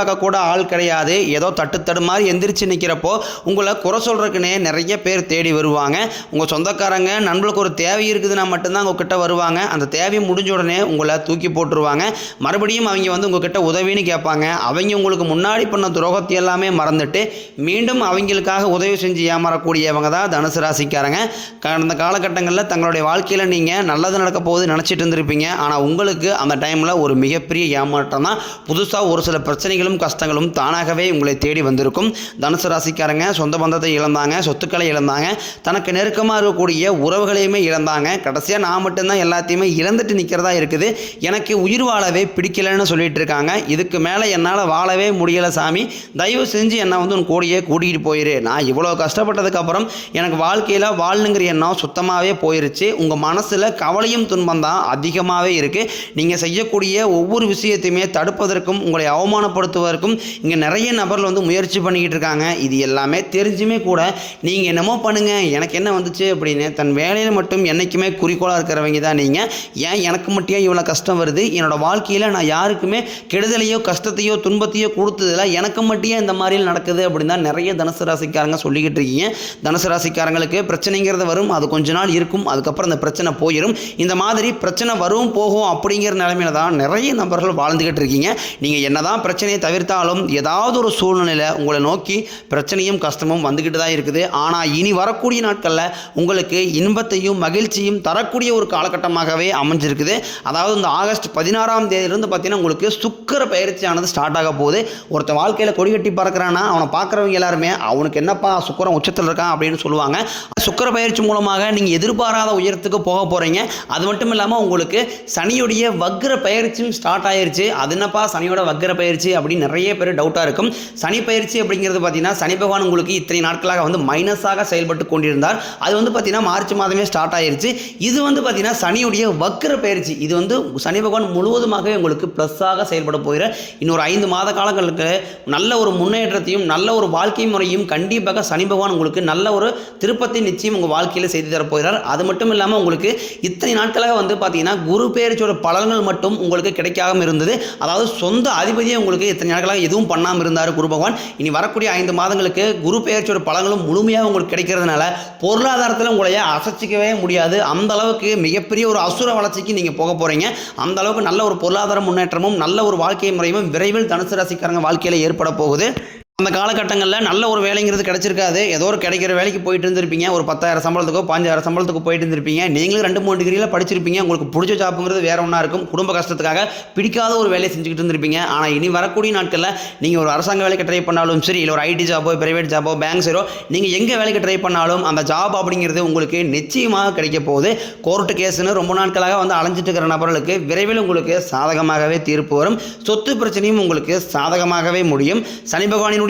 பார்க்க கூட ஆள் கிடையாது. ஏதோ தட்டு தடுமாறி எந்திரிச்சு நிற்கிறப்போ உங்களை குறை சொல்கிறதுக்குன்னே நிறைய பேர் தேடி வருவாங்க. உங்கள் சொந்தக்காரங்க நண்பர்களுக்கு ஒரு தேவை இருக்குதுன்னா மட்டும்தான் உங்ககிட்ட வருவாங்க. அந்த தேவை முடிஞ்ச உடனே உங்களை தூக்கி போட்டுருவாங்க. மறுபடியும் அவங்க வந்து உங்ககிட்ட உதவின்னு கேட்பாங்க. அவங்க உங்களுக்கு முன்னாடி பண்ண துரோகத்தை எல்லாமே மறந்துட்டு மீண்டும் அவங்களுக்காக உதவி செஞ்சு ஏமாறக்கூடியவங்க தான் தனுசு ராசிக்காரங்க. கடந்த காலகட்டங்களில் தங்களுடைய வாழ்க்கையில் நீங்கள் நல்லது நடக்க போகுது நினச்சிட்டு இருந்திருப்பீங்க. ஆனால் உங்களுக்கு அந்த டைமில் ஒரு மிகப்பெரிய ஏமாற்றம் தான். புதுசாக ஒரு சில பிரச்சனைகளும் கஷ்டங்களும் தானாகவே உங்களை தேடி வந்திருக்கும். தனுசு ராசிக்காரங்க சொந்த பந்தத்தை இழந்தாங்க சொத்துக்களை இழந்தாங்க தனக்கு நெருக்கமாக இருக்கக்கூடிய உறவுகளையுமே இழந்தாங்க. கடைசியாக நான் மட்டும்தான் எல்லாத்தையுமே இழந்துட்டு நிற்கிறதா இருக்குது. எனக்கு உயிர் வாழவே பிடிக்கலன்னு சொல்லிட்டு இருக்காங்க. இதுக்கு மேலே என்னால் வாழவே முடியலை சாமி. தயவு செஞ்சு என்னை வந்து உன் கூடியே கூட்டிகிட்டு போயிரு. நான் இவ்வளோ கஷ்டப்பட்டதுக்கப்புறம் எனக்கு வாழ்க்கையில் வாழணுங்கிற எண்ணம் சுத்தமாகவே போயிருச்சு. உங்கள் மனசில் கவலையும் துன்பம் தான் அதிகமாகவே இருக்குது நீங்கள் செய்யக்கூடிய ஒவ்வொரு விஷயத்தையுமே தடுப்பதற்கும் உங்களை அவமானப்படுத்துவதற்கும் இங்கே நிறைய நபர்கள் வந்து முயற்சி பண்ணிக்கிட்டு இருக்காங்க. இது எல்லாமே தெரிஞ்சுமே கூட நீங்கள் என்னமோ பண்ணுங்கள் எனக்கு என்ன வந்துச்சு அப்படின்னு தன் வேலையில் மட்டும் என்றைக்குமே குறிக்கோளாக இருக்கிறவங்க தான் நீங்கள் ஏன் எனக்கு மட்டும் ஏன் இவ்வளோ கஷ்டம் வருது? என்னோடய வாழ்க்கையில் நான் யாருக்குமே கெடுதலையோ கஷ்டத்தையோ துன்பத்தையோ கொடுத்ததில்ல. எனக்கு மட்டும் இந்த மாதிரி நடக்குது அப்படின்னு தான் நிறைய தனுசு ராசிக்காரங்க சொல்லிக்கிட்டு இருக்கீங்க. தனுசு ராசிக்காரங்களுக்கு பிரச்சனைங்கிறது வரும். அது கொஞ்ச நாள் இருக்கும். அதுக்கப்புறம் அந்த பிரச்சனை போயிடும் இந்த மாதிரி பிரச்சனை வரும் போகும் அப்படிங்கிற நிலைமையில தான் நிறைய நபர்கள் வாழ்ந்துக்கிட்டு இருக்கீங்க. நீங்கள் என்னதான் பிரச்சனையை தவிர்த்தாலும் ஏதாவது ஒரு சூழ்நிலையில் உங்களை நோக்கி பிரச்சனையும் கஷ்டமும் வந்துக்கிட்டு தான் இருக்குது. ஆனால் இனி வரக்கூடிய நாட்களில் உங்களுக்கு இன்பத்தையும் மகிழ்ச்சியும் தரக்கூடிய ஒரு காலகட்டமாகவே அமைஞ்சிருக்குது. அதாவது இந்த ஆகஸ்ட் பதினாறாம் தேதியிலிருந்து பார்த்தீங்கன்னா உங்களுக்கு சுக்கர பயிற்சியானது ஸ்டார்ட் ஆக போகுது. ஒருத்த வாழ்க்கையில் கொடி கட்டி பறக்கிறான்னா அவனை பார்க்குறவங்க எல்லாருமே அவனுக்கு என்னப்பா சுக்கரம் உச்சத்தில் இருக்கான் அப்படின்னு சொல்லுவாங்க. சுக்கர பயிற்சி மூலமாக நீங்கள் எதிர்பாராத உயரத்துக்கு போக போகிறீங்க அது மட்டும் இல்லாமல் உங்களுக்கு சனியுடைய வக்ர பயிற்சியும் ஸ்டார்ட் ஆயிருச்சு. அது என்னப்பா? சனியோட வக்ர பயிற்சி அப்படின்னு நிறைய பேர் டவுட்டாக இருக்கும். சனி பயிற்சி அப்படிங்கிறது பார்த்தீங்கன்னா சனி பகவான் உங்களுக்கு இத்தனை நாட்களாக வந்து மைனஸாக செயல்பட்டு கொண்டிருந்தார். அது வந்து பார்த்தீங்கன்னா மார்ச் மாதமே ஸ்டார்ட் ஆயிருச்சு. இது வந்து பார்த்தீங்கன்னா சனியுடைய வக்ர பயிற்சி. இது வந்து சனி பகவான் முழுவதுமாகவே உங்களுக்கு ப்ளஸ்ஸாக செயல்பட போகிற இன்னொரு ஐந்து மாத காலங்களுக்கு நல்ல ஒரு முன்னேற்றத்தையும் நல்ல ஒரு வாழ்க்கை முறையும் கண்டிப்பாக சனி பகவான் உங்களுக்கு நல்ல ஒரு திருப்பத்தை நிச்சயம் உங்கள் வாழ்க்கையில் செய்து தரப்போகிறார். அது மட்டும் இல்லாமல் உங்களுக்கு இத்தனை நாட்களாக வந்து பார்த்தீங்கன்னா குரு பேரச்சோட பலன்கள் மட்டும் உங்களுக்கு கிடைக்காமல் இருந்தது. அதாவது சொந்த அதிபதியே உங்களுக்கு இத்தனை நாட்களாக எதுவும் பண்ணாமல் இருந்தார் குரு பகவான். இனி வரக்கூடிய ஐந்து மாதங்களுக்கு குரு பெயர்ச்சியோட பலன்களும் முழுமையாக உங்களுக்கு கிடைக்கிறதுனால பொருளாதாரத்தில் உங்களைய அசைச்சிக்கவே முடியாது. அந்த அளவுக்கு மிகப்பெரிய ஒரு அசுர வளர்ச்சிக்கு நீங்கள் போக போகிறீங்க அந்த அளவுக்கு நல்ல ஒரு பொருளாதார முன்னேற்றமும் நல்ல ஒரு வாழ்க்கை முறையும் விரைவில் தனுசு ராசிக்காரங்க வாழ்க்கையில் ஏற்பட போகுது. அந்த காலகட்டங்களில் நல்ல ஒரு வேலைங்கிறது கிடைச்சிருக்காது. ஏதோ ஒரு கிடைக்கிற வேலைக்கு போயிட்டு இருந்திருப்பீங்க. ஒரு பத்தாயிரம் சம்பளத்துக்கோ பாஞ்சாயிரம் சம்பளத்துக்கு போயிட்டு இருந்திருப்பீங்க. நீங்களும் ரெண்டு மூணு டிகிரியில் படிச்சிருப்பீங்க. உங்களுக்கு பிடிச்ச ஜாப்புங்கிறது வேற ஒன்றா இருக்கும். குடும்ப கஷ்டத்துக்காக பிடிக்காத ஒரு வேலையை செஞ்சுக்கிட்டு இருந்திருப்பீங்க. ஆனால் இனி வரக்கூடிய நாட்களில் நீங்கள் ஒரு அரசாங்க வேலைக்கு ட்ரை பண்ணாலும் சரி இல்லை ஒரு ஐடி ஜாபோ பிரைவேட் ஜாபோ பேங்க் சரோ நீங்கள் எங்கே வேலைக்கு ட்ரை பண்ணாலும் அந்த ஜாப் அப்படிங்கிறது உங்களுக்கு நிச்சயமாக கிடைக்க போகுது. கோர்ட்டு கேஸ்னு ரொம்ப நாட்களாக வந்து அலைஞ்சிட்டு இருக்கிற நபர்களுக்கு விரைவில் உங்களுக்கு சாதகமாகவே தீர்ப்பு வரும். சொத்து பிரச்சனையும் உங்களுக்கு சாதகமாகவே முடியும். சனி பகவானினுடைய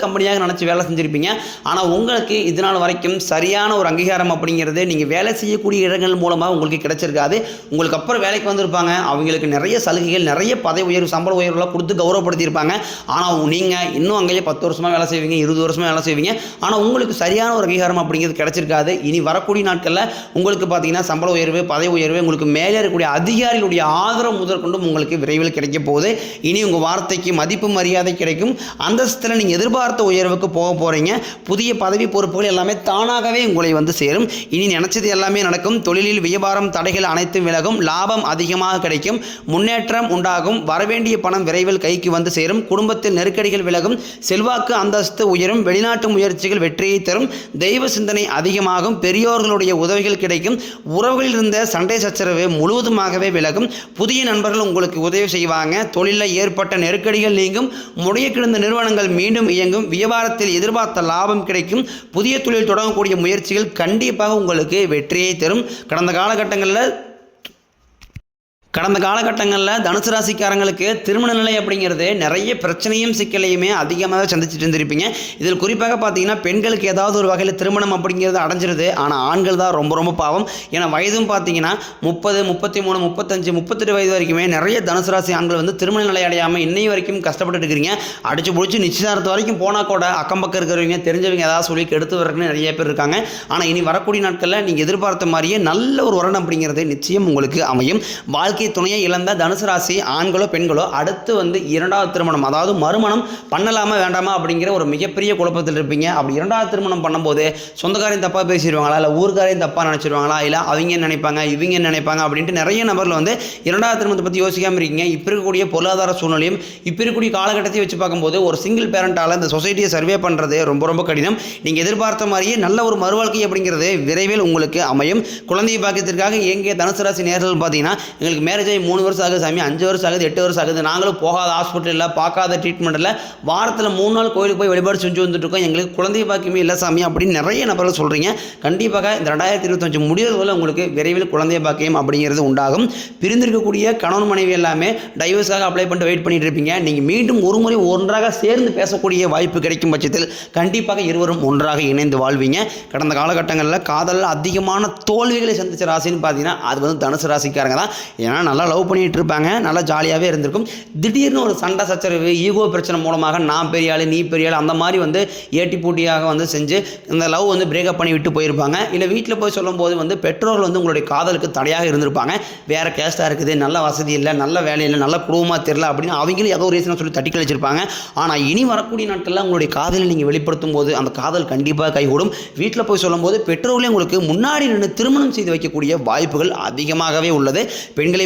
கம்பெனியாக நினச்சி வேலை செஞ்சுருப்பீங்க. ஆனால் உங்களுக்கு இதனால் வரைக்கும் சரியான ஒரு அங்கீகாரம் அப்படிங்கிறது நீங்கள் வேலை செய்யக்கூடிய இடங்கள் மூலமாக உங்களுக்கு கிடைச்சிருக்காது. உங்களுக்கு அப்புறம் வேலைக்கு வந்திருப்பாங்க. அவங்களுக்கு நிறைய சலுகைகள் நிறைய பதவி உயர்வு சம்பள உயர்வுலாம் கொடுத்து கௌரவப்படுத்தியிருப்பாங்க. ஆனால் நீங்கள் இன்னும் அங்கேயே பத்து வருஷமாக வேலை செய்வீங்க இருபது வருஷமாக வேலை செய்வீங்க. ஆனால் உங்களுக்கு சரியான ஒரு அங்கீகாரம் அப்படிங்கிறது கிடைச்சிருக்காது. இனி வரக்கூடிய நாட்களில் உங்களுக்கு பார்த்தீங்கன்னா சம்பள உயர்வு பதவி உயர்வு உங்களுக்கு மேலே இருக்கக்கூடிய அதிகாரிகளுடைய ஆதரவு முதற்கொண்டும் உங்களுக்கு விரைவில் கிடைக்க போகுது. இனி உங்கள் வார்த்தைக்கு மதிப்பு மரியாதை கிடைக்கும். அந்தஸ்தில் நீங்கள் எதிர்பார்த்து உயர்வுக்கு போக போகிறீங்க புதிய பதவி பொறுப்புகள் எல்லாமே தானாகவே உங்களை வந்து சேரும். இனி நினச்சது எல்லாமே நடக்கும். தொழிலில் வியாபாரம் தடைகள் அனைத்தும் விலகும். லாபம் அதிகமாக கிடைக்கும். முன்னேற்றம் உண்டாகும். வரவேண்டிய பணம் விரைவில் கைக்கு வந்து சேரும். குடும்பத்தில் நெருக்கடிகள் விலகும். செல்வாக்கு அந்தஸ்து உயரும். வெளிநாட்டு முயற்சிகள் வெற்றியை தரும். தெய்வ சிந்தனை அதிகமாகும். பெரியோர்களுடைய உதவிகள் கிடைக்கும். உறவுகளில் இருந்த சண்டை சச்சரவு முழுவதுமாகவே விலகும். புதிய நண்பர்கள் உங்களுக்கு உதவி செய்வாங்க. தொழிலில் ஏற்பட்ட நெருக்கடிகள் நீங்கும். முடைய கிடந்த நிறுவனங்கள் மீண்டும் இயங்கும். வியாபாரத்தில் எதிர்பார்த்த லாபம் கிடைக்கும். புதிய தொழில் தொடங்கக்கூடிய முயற்சிகள் கண்டிப்பாக உங்களுக்கு வெற்றியை தரும். கடந்த காலகட்டங்களில் கடந்த காலகட்டங்களில் தனுசு ராசிக்காரங்களுக்கு திருமண நிலை அப்படிங்கிறது நிறைய பிரச்சனையும் சிக்கலையுமே அதிகமாக சந்திச்சுட்டு இருந்திருப்பீங்க. இதில் குறிப்பாக பார்த்தீங்கன்னா பெண்களுக்கு ஏதாவது ஒரு வகையில் திருமணம் அப்படிங்கிறது அடைஞ்சிருது. ஆனால் ஆண்கள் தான் ரொம்ப ரொம்ப பாவம். ஏன்னா வயதும் பார்த்தீங்கன்னா முப்பது முப்பத்தி மூணு முப்பத்தஞ்சு முப்பத்தெட்டு வயது வரைக்குமே நிறைய தனுசு ராசி ஆண்கள் வந்து திருமண நிலை அடையாமல் இன்னை வரைக்கும் கஷ்டப்பட்டு இருக்கிறீங்க. அடிச்சு பிடிச்சி நிச்சயதார்த்தம் வரைக்கும் போனால் கூட அக்கம் பக்கம் இருக்கிறவங்க தெரிஞ்சவங்க ஏதாவது சொல்லி கெடுத்து வரக்குன்னு நிறைய பேர் இருக்காங்க. ஆனால் இனி வரக்கூடிய நாட்களில் நீங்கள் எதிர்பார்த்த மாதிரியே நல்ல ஒரு வரன் அப்படிங்கிறது நிச்சயம் உங்களுக்கு அமையும். வாழ்க்கை துணையை இழந்த தனுசு ராசி ஆண்களோ பெண்களோ அடுத்து வந்து இரண்டாவது திருமணம் அதாவது மறுமணம் பண்ணலாமா வேண்டாமா அப்படிங்கிற ஒரு மிகப்பெரிய குழப்பத்தில் இருப்பீங்க. அப்படி இரண்டாவது திருமணம் பண்ணும்போது சொந்தக்காரையும் தப்பாக பேசிடுவாங்களா இல்லை ஊர்காரையும் தப்பாக நினச்சிருவாங்களா இல்லை அவங்க என்ன நினைப்பாங்க இவங்க என்ன நினைப்பாங்க அப்படின்ட்டு நிறைய நபர்கள் வந்து இரண்டாவது திருமணத்தை பற்றி யோசிக்காமல் இருக்கீங்க. இப்போ இருக்கக்கூடிய பொருளாதார சூழ்நிலையும் இப்போ இருக்கக்கூடிய காலகட்டத்தை வச்சு பார்க்கும்போது ஒரு சிங்கிள் பேரண்டால் இந்த சொசைட்டியை சர்வே பண்ணுறது ரொம்ப ரொம்ப கடினம். நீங்கள் எதிர்பார்த்த மாதிரியே நல்ல ஒரு மறுவாழ்க்கை அப்படிங்கிறது விரைவில் உங்களுக்கு அமையும். குழந்தை பாக்கியத்திற்காக எங்கே தனுசு ராசி நேர்கள் பார்த்தீங்கன்னா எங்களுக்கு மேரேஜ் ஆகி மூணு வருஷம் ஆகுது சாமி அஞ்சு வருஷம் ஆகுது எட்டு வருஷம் ஆகுது. நாங்களும் போகாத ஹாஸ்பிட்டலில் பார்க்காத ட்ரீட்மெண்ட் இல்லை வாரத்தில் மூணு நாள் கோயிலுக்கு போய் வழிபாடு செஞ்சு வந்துட்டு இருக்கோம் எங்களுக்கு குழந்தை பாக்கியமே இல்லை சாமி அப்படின்னு நிறைய நபர்கள் சொல்கிறீங்க கண்டிப்பாக இந்த ரெண்டாயிரத்தி இருபத்தஞ்சு முடியறதுல உங்களுக்கு விரைவில் குழந்தை பாக்கியம் அப்படிங்கிறது உண்டாகும். பிரிந்திருக்கக்கூடிய கணவன் மனைவி எல்லாமே டைவர்ஸாக அப்ளை பண்ணிட்டு வெயிட் பண்ணிட்டு இருப்பீங்க. நீங்கள் மீண்டும் ஒரு முறை ஒன்றாக சேர்ந்து பேசக்கூடிய வாய்ப்பு கிடைக்கும் பட்சத்தில் கண்டிப்பாக இருவரும் ஒன்றாக இணைந்து வாழ்வீங்க. கடந்த காலகட்டங்களில் காதலில் அதிகமான தோல்விகளை சந்திச்ச ராசின்னு பார்த்தீங்கன்னா அது வந்து தனுசு ராசிக்காரங்க தான். ஏன்னா நல்லா லவ் பண்ணிட்டு இருப்பாங்க. நல்லா ஜாலியாகவே இருந்திருக்கும். திடீர்னு ஒரு சண்டை சச்சரவு ஈகோ பிரச்சனை மூலமாக நான் பெரிய ஆள் நீ பெரிய ஆள் அந்த மாதிரி வந்து ஏட்டி போட்டியாக வந்து செஞ்சு இந்த லவ் வந்து பிரேக்கப் பண்ணி விட்டு போயிருப்பாங்க. இல்லை வீட்டில் போய் சொல்லும்போது வந்து பெற்றோர்கள் வந்து உங்களுடைய காதலுக்கு தடையாக இருந்திருப்பாங்க. வேற கேஸ்டாக இருக்குது நல்ல வசதி இல்லை நல்ல வேலை இல்லை நல்ல குடும்பமாக தெரியல அப்படின்னு அவங்களும் ஏதோ ஒரு சொல்லி தட்டி கழிச்சிருப்பாங்க. ஆனால் இனி வரக்கூடிய நாட்களில் உங்களுடைய காதலை நீங்கள் வெளிப்படுத்தும் போது அந்த காதல் கண்டிப்பாக கைகூடும். வீட்டில் போய் சொல்லும்போது பெற்றோர்களே உங்களுக்கு முன்னாடி நின்று திருமணம் செய்து வைக்கக்கூடிய வாய்ப்புகள் அதிகமாகவே உள்ளது. பெண்களை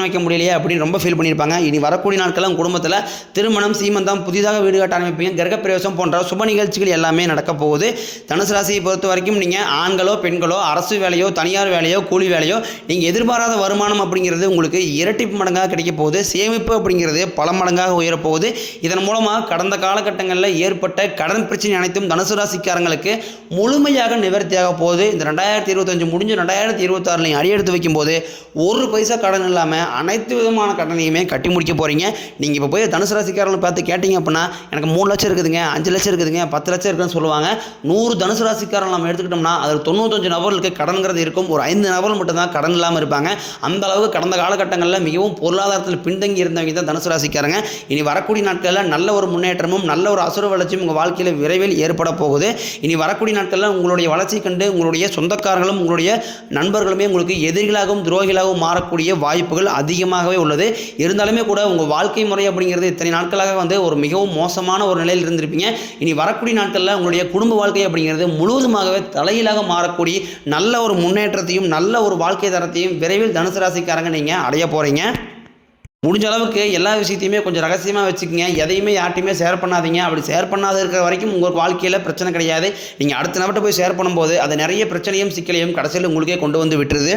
வைக்க முடியலையே அப்படின்னு ரொம்ப ஃபீல் பண்ணியிருப்பாங்க. இனி வரக்கூடிய நாட்களும் குடும்பத்தில் திருமணம் சீமந்தம் புதிதாக வீடு கட்ட ஆரம்பிப்பீங்க. கிரகப்பிரவேசம் போன்ற சுப நிகழ்ச்சிகள் எல்லாமே நடக்க போகுது. தனுசு ராசியை பொறுத்த வரைக்கும் நீங்கள் ஆண்களோ பெண்களோ அரசு வேலையோ தனியார் வேலையோ கூலி வேலையோ நீங்கள் எதிர்பாராத வருமானம் அப்படிங்கிறது உங்களுக்கு இரட்டிப்பு மடங்காக கிடைக்க போகுது. சேமிப்பு அப்படிங்கிறது பல மடங்காக உயரப்போகுது. இதன் மூலமாக கடந்த காலகட்டங்களில் ஏற்பட்ட கடன் பிரச்சனை அனைத்தும் தனுசு ராசிக்காரங்களுக்கு முழுமையாக நிவர்த்தியாக போகுது. இந்த ரெண்டாயிரத்தி இருபத்தஞ்சு முடிஞ்சு ரெண்டாயிரத்தி இருபத்தாறுலையும் அடியெடுத்து வைக்கும்போது ஒரு பைசா கடன் இல்லாமல் அனைத்து விதமான கடனையுமே கட்டி முடிக்க போகிறீங்க நீங்கள் இப்போ போய் தனுசு ராசிக்காரங்களை பார்த்து கேட்டிங்க அப்படின்னா எனக்கு மூணு லட்சம் இருக்குதுங்க அஞ்சு லட்சம் இருக்குதுங்க பத்து லட்சம் இருக்குதுன்னு சொல்லுவாங்க. நூறு தனுசு ராசிக்காரன் நம்ம எடுத்துக்கிட்டோம்னா அதில் தொண்ணூத்தஞ்சு நபர்களுக்கு கடன்கிறது இருக்கும். ஒரு ஐந்து நபர்கள் மட்டும்தான் கடன் இல்லாமல் இருப்பாங்க. அந்த அளவு கடந்த காலகட்டங்களில் மிகவும் பொருளாதாரத்தில் பின்தங்கி இருந்தவங்க தான் தனுசு ராசிக்காரங்க. இனி வரக்கூடிய நாட்களில் நல்ல ஒரு முன்னேற்றமும் நல்ல ஒரு அசுர வளர்ச்சியும் உங்கள் வாழ்க்கையில் விரைவில் ஏற்பட போகுது. இனி வரக்கூடிய நாட்களில் உங்களுடைய வளர்ச்சி கண்டு உங்களுடைய சொந்தக்காரர்களும் உங்களுடைய நண்பர்களுமே உங்களுக்கு எதிரிகளாகவும் துரோகிகளாகவும் மாறக்கூடிய வாய்ப்புகள் அதிகமாகவே உள்ளது. இருந்தாலுமே கூட உங்கள் வாழ்க்கை முறை அப்படிங்கிறது இத்தனை நாட்களாக வந்து ஒரு மிகவும் மோசமான ஒரு நிலையில் இருந்திருப்பீங்க. இனி வரக்கூடிய நாட்களில் உங்களுடைய குடும்ப வாழ்க்கை அப்படிங்கிறது முழுவதுமாகவே தலையிலாக மாறக்கூடிய நல்ல ஒரு முன்னேற்றத்தையும் நல்ல ஒரு வாழ்க்கை தரத்தையும் விரைவில் தனுசு ராசிக்காரங்க நீங்கள் அடைய போகிறீங்க முடிஞ்ச அளவுக்கு எல்லா விஷயத்தையுமே கொஞ்சம் ரகசியமாக வச்சுக்கோங்க. எதையுமே யார்ட்டையுமே ஷேர் பண்ணாதீங்க. அப்படி ஷேர் பண்ணாத இருக்கிற வரைக்கும் உங்கள் வாழ்க்கையில் பிரச்சனை கிடையாது. நீங்கள் அடுத்த நபர்கிட்ட போய் ஷேர் பண்ணும்போது அது நிறைய பிரச்சனையும் சிக்கலையும் கடைசியில் உங்களுக்கே கொண்டு வந்து விட்டுருது.